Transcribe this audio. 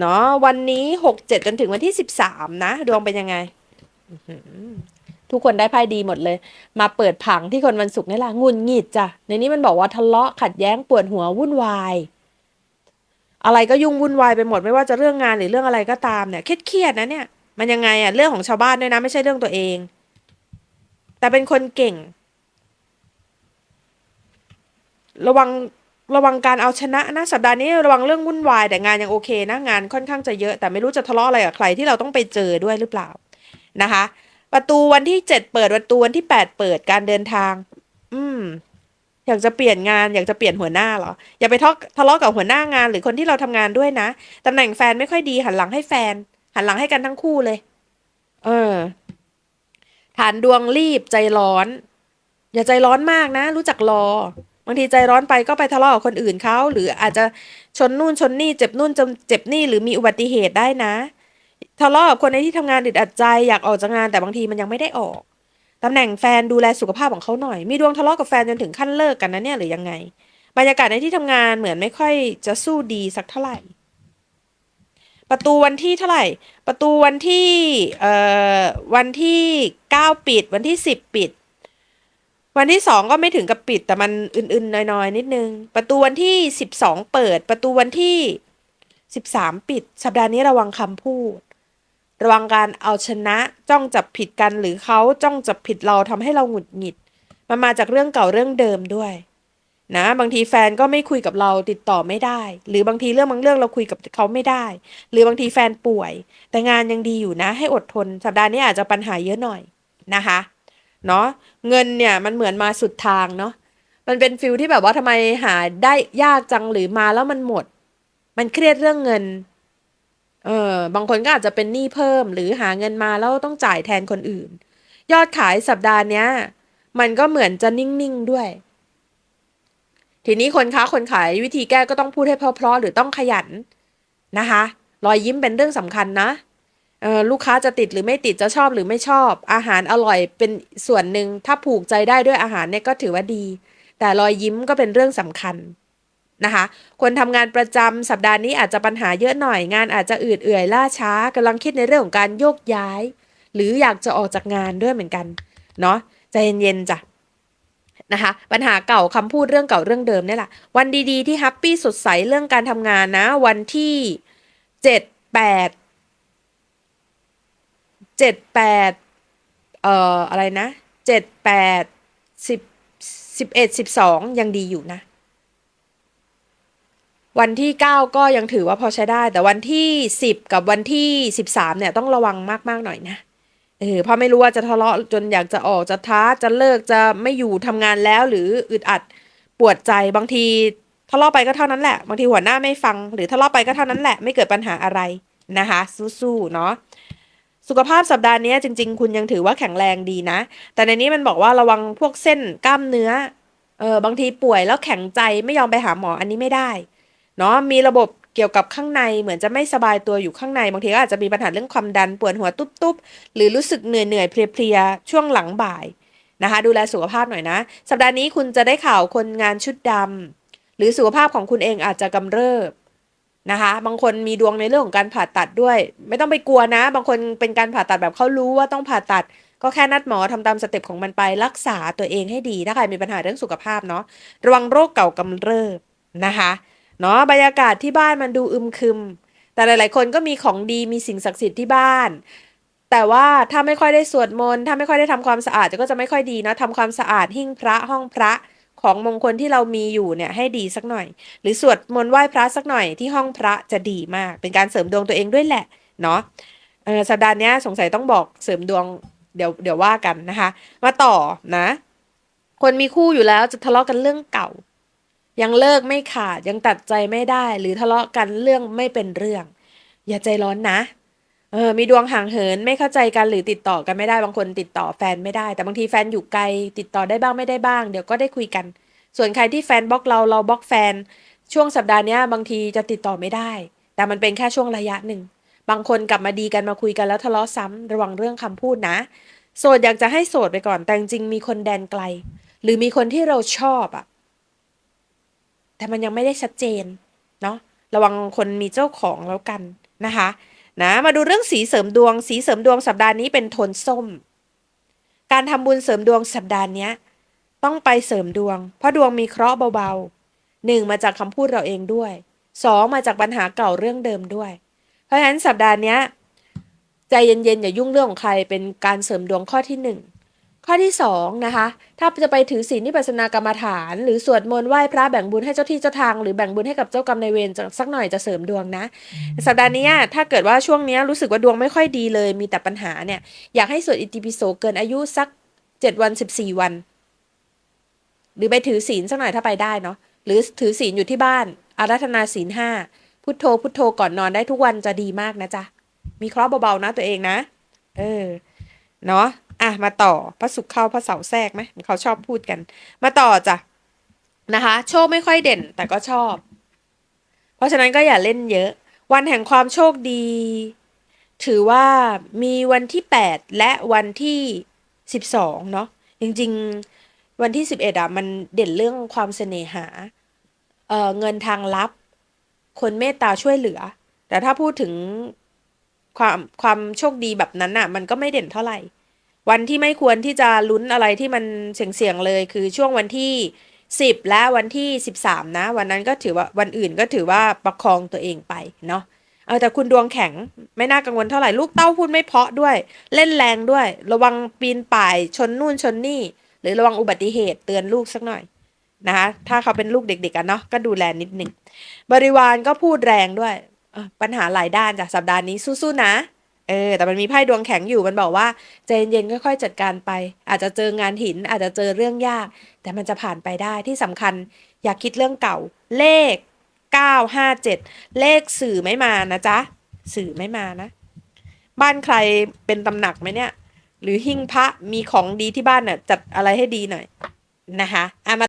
เนาะวันนี้หกเจ็ดจนถึงวันที่สิบสามนะ ดวงเป็นยังไง ทุกคนได้ไพ่ดีหมดเลย มาเปิดผังที่คนวันศุกร์นี่แหละงุนหงิดจ้ะ ในนี้มันบอกว่าทะเลาะขัดแย้งปวดหัววุ่นวาย อะไรก็ยุ่งวุ่นวายไปหมดไม่ว่าจะเรื่องงานหรือเรื่องอะไรก็ตามเนี่ยเครียดๆนะเนี่ย มันยังไงอะเรื่องของชาวบ้านด้วยนะ ไม่ใช่เรื่องตัวเอง แต่เป็นคนเก่ง ระวัง ระวังการเอาชนะนะสัปดาห์นี้ระวังเรื่องวุ่นวายแต่งานยังโอเคนะงานค่อนข้างจะเยอะ แต่ไม่รู้จะทะเลาะอะไรกับใครที่เราต้องไปเจอด้วยหรือเปล่านะคะ ประตูวันที่เจ็ดเปิดประตูวันที่แปดเปิดการเดินทาง อืมอยากจะเปลี่ยนงานอยากจะเปลี่ยนหัวหน้าเหรอ อย่าไปทะเลาะกับหัวหน้างานหรือคนที่เราทำงานด้วยนะตำแหน่งแฟนไม่ค่อยดีหันหลังให้แฟน หันหลังให้กันทั้งคู่เลย เออ ฐานดวงรีบใจร้อน อย่าใจร้อนมากนะ รู้จักรอ บางทีใจร้อนไปก็ไปทะเลาะกับคนอื่นเขาหรืออาจจะชนนู่นชนนี่เจ็บนู่นจเจ็บนี่หรือมีอุบัติเหตุได้นะ ทะเลาะกับคนในที่ทำงานอึดอัดใจอยากออกจากงานแต่บางทีมันยังไม่ได้ออกตำแหน่งแฟนดูแลสุขภาพของเขาหน่อย มีดวงทะเลาะกับแฟนจนถึงขั้นเลิกกันนะเนี่ยหรือยังไง บรรยากาศในที่ทำงานเหมือนไม่ค่อยจะสู้ดีสักเท่าไหร่ ประตูวันที่เท่าไหร่ ประตูวันที่เอ่อวันที่เก้าปิด วันที่สิบปิด วันที่สองก็ไม่ถึงกับปิดแต่มันอื่นๆน้อยๆนิดนึง ประตูวันที่สิบสองเปิด ประตูวันที่สิบสามปิด สัปดาห์นี้ระวังคำพูด ระวังการเอาชนะจ้องจับผิดกันหรือเขาจ้องจับผิดเราทำให้เราหงุดหงิด มันมาจากเรื่องเก่าเรื่องเดิมด้วย นะ บางทีแฟนก็ไม่คุยกับเราติดต่อไม่ได้ หรือบางทีเรื่องบางเรื่องเราคุยกับเขาไม่ได้ หรือบางทีแฟนป่วย แต่งานยังดีอยู่นะ ให้อดทน สัปดาห์นี้อาจจะปัญหาเยอะหน่อยนะคะ เนาะเงินเนี่ยมันเหมือนมาสุดทางเนาะมันเป็นฟิลที่แบบว่าทำไมหาได้ยากจังหรือมาแล้วมันหมด มันเครียดเรื่องเงินเออบางคนก็อาจจะเป็นหนี้เพิ่ม หรือหาเงินมาแล้วต้องจ่ายแทนคนอื่น ยอดขายสัปดาห์เนี้ย มันก็เหมือนจะนิ่งๆด้วย ทีนี้คนค้าคนขายวิธีแก้ก็ต้องพูดให้เพราะๆหรือต้องขยันนะคะ รอยยิ้มเป็นเรื่องสำคัญนะ ลูกค้าจะติดหรือไม่ติดจะชอบหรือไม่ชอบ อาหารอร่อยเป็นส่วนหนึ่งถ้าผูกใจได้ด้วยอาหารเนี่ยก็ถือว่าดี แต่รอยยิ้มก็เป็นเรื่องสำคัญนะคะคนทำงานประจำสัปดาห์นี้อาจจะปัญหาเยอะหน่อยงานอาจจะอืดเอื่อยล่าช้ากำลังคิดในเรื่องของการโยกย้าย หรืออยากจะออกจากงานด้วยเหมือนกันเนาะใจเย็นๆจ้ะนะคะปัญหาเก่าคำพูดเรื่องเก่าเรื่องเดิมนี่แหละวันดีๆที่แฮปปี้สดใสเรื่องการทำงานนะ วันที่เจ็ดแปด เจ็ดแปดเอ่ออะไรนะเจ็ดแปดสิบสิบเอ็ดสิบสองยังดีอยู่นะ วันที่เก้าก็ยังถือว่าพอใช้ได้ แต่วันที่สิบกับวันที่สิบสามเนี่ยต้องระวังมากๆหน่อยนะเออเพราะไม่รู้ว่าจะทะเลาะจนอยากจะออกจะท้าจะเลิกจะไม่อยู่ทำงานแล้วหรืออึดอัดปวดใจบางทีทะเลาะไปก็เท่านั้นแหละ บางทีหัวหน้าไม่ฟัง หรือทะเลาะไปก็เท่านั้นแหละไม่เกิดปัญหาอะไรนะคะ สู้ๆเนาะ สุขภาพสัปดาห์นี้จริง ๆ คุณยังถือว่าแข็งแรงดีนะ แต่ในนี้มันบอกว่าระวังพวกเส้นกล้ามเนื้อ เออบางทีป่วยแล้วแข็งใจไม่ยอมไปหาหมออันนี้ไม่ได้ เนาะมีระบบเกี่ยวกับข้างในเหมือนจะไม่สบายตัวอยู่ข้างใน บางทีก็อาจจะมีปัญหาเรื่องความดันปวดหัวตุ๊บๆ หรือรู้สึกเหนื่อยเหนื่อยๆเพลียๆช่วงหลังบ่ายนะคะ ดูแลสุขภาพหน่อยนะ สัปดาห์นี้คุณจะได้ข่าวคนงานชุดดำหรือสุขภาพของคุณเองอาจจะกำเริบ นะคะ บางคนมีดวงในเรื่องของการผ่าตัดด้วย ไม่ต้องไปกลัวนะ บางคนเป็นการผ่าตัดแบบเขารู้ว่าต้องผ่าตัด ก็แค่นัดหมอทำตามสเต็ปของมันไปรักษาตัวเองให้ดีถ้าใครมีปัญหาเรื่องสุขภาพเนาะระวังโรคเก่ากำเริบนะคะเนาะบรรยากาศที่บ้านมันดูอึมครึม แต่หลาย ๆ คนก็มีของดีมีสิ่งศักดิ์สิทธิ์ที่บ้าน แต่ว่าถ้าไม่ค่อยได้สวดมนต์ถ้าไม่ค่อยได้ทำความสะอาดก็จะไม่ค่อยดีนะทำความสะอาดหิ้งพระห้องพระ ของมงคลที่เรามีอยู่เนี่ยให้ดีสักหน่อย หรือสวดมนต์ไหว้พระสักหน่อยที่ห้องพระจะดีมาก เป็นการเสริมดวงตัวเองด้วยแหละเนาะสัปดาห์เนี้ยสงสัยต้องบอกเสริมดวงเดี๋ยวเดี๋ยวว่ากันนะคะ มาต่อนะ คนมีคู่อยู่แล้วจะทะเลาะกันเรื่องเก่า ยังเลิกไม่ขาดยังตัดใจไม่ได้ หรือทะเลาะกันเรื่องไม่เป็นเรื่อง อย่าใจร้อนนะ ออมีดวงห่างเหินไม่เข้าใจกันหรือติดต่อกันไม่ได้บางคนติดต่อแฟนไม่ได้ แต่บางทีแฟนอยู่ไกล ติดต่อได้บ้างไม่ได้บ้าง เดี๋ยวก็ได้คุยกัน ส่วนใครที่แฟนบล็อกเราเราบล็อกแฟน ช่วงสัปดาห์นี้บางทีจะติดต่อไม่ได้ แต่มันเป็นแค่ช่วงระยะหนึ่ง บางคนกลับมาดีกันมาคุยกันแล้วทะเลาะซ้ำระวังเรื่องคำพูดนะ โสดอยากจะให้โสดไปก่อน แต่จริงมีคนแดนไกล หรือมีคนที่เราชอบอะแต่มันยังไม่ได้ชัดเจนเนาะระวังคนมีเจ้าของแล้วกันนะคะ นะมาดูเรื่องสีเสริมดวง สีเสริมดวงสัปดาห์นี้เป็นโทนส้ม การทำบุญเสริมดวงสัปดาห์นี้ต้องไปเสริมดวง เพราะดวงมีเคราะห์เบาๆหนึ่งมาจากคำพูดเราเองด้วยสองมาจากปัญหาเก่าเรื่องเดิมด้วย เพราะฉะนั้นสัปดาห์นี้ใจเย็นๆอย่ายุ่งเรื่องของใครเป็นการเสริมดวงข้อที่หนึ่ง ข้อที่สองนะคะ ถ้าจะไปถือศีลนิพพานากรรมฐาน หรือสวดมนต์ไหว้พระแบ่งบุญให้เจ้าที่เจ้าทาง หรือแบ่งบุญให้กับเจ้ากรรมนายเวรสักหน่อยจะเสริมดวงนะ สัปดาห์นี้ถ้าเกิดว่าช่วงนี้รู้สึกว่าดวงไม่ค่อยดีเลย มีแต่ปัญหาเนี่ย อยากให้สวดอิติปิโสเกินอายุสักเจ็ดวันสิบสี่วัน หรือไปถือศีลสักหน่อยถ้าไปได้เนาะ หรือถือศีลอยู่ที่บ้าน อารัธนาศีลห้าพุทโธพุทโธก่อนนอนได้ทุกวันจะดีมากนะจ๊ะ มีเคราะห์เบาๆนะตัวเองนะ เออ เนาะ อะมาต่อพระศุกร์เข้าพระเสาแทรกไหมเขาชอบพูดกัน มาต่อจ้ะนะคะ โชคไม่ค่อยเด่นแต่ก็ชอบ เพราะฉะนั้นก็อย่าเล่นเยอะ วันแห่งความโชคดี ถือว่ามีวันที่ 8 และวันที่ 12เนาะจริงๆวันที่ 11อะมันเด่นเรื่องความเสน่หาเเงินทางลับ คนเมตตาช่วยเหลือ แต่ถ้าพูดถึงความความโชคดีแบบนั้นน่ะ มันก็ไม่เด่นเท่าไหร่ วันที่ไม่ควรที่จะลุ้นอะไรที่มันเสี่ยงๆเลย คือช่วงวันที่ 10 และวันที่ 13 นะ วันนั้นก็ถือว่าวันอื่นก็ถือว่าประคองตัวเองไปเนาะเออแต่คุณดวงแข็งไม่น่ากังวลเท่าไหร่ลูกเต้าพูดไม่เพาะด้วย เล่นแรงด้วย ระวังปีนป่ายชนนู่นชนนี่ หรือระวังอุบัติเหตุเตือนลูกสักหน่อยนะคะถ้าเขาเป็นลูกเด็กๆกันเนาะก็ดูแลนิดหนึ่งบริวารก็พูดแรงด้วยปัญหาหลายด้านจากสัปดาห์นี้สู้ๆนะ เออ แต่มันมีไพ่ดวงแข็งอยู่มันบอกว่าใจเย็นๆค่อยๆจัดการไป อาจจะเจองานหิน อาจจะเจอเรื่องยาก แต่มันจะผ่านไปได้ที่สำคัญ อย่าคิดเรื่องเก่า เลข 957 เลขสื่อไม่มานะจ๊ะ สื่อไม่มานะ บ้านใครเป็นตำหนักไหมเนี่ย หรือหิ้งพระมีของดีที่บ้านน่ะจัดอะไรให้ดีหน่อยนะคะอะมา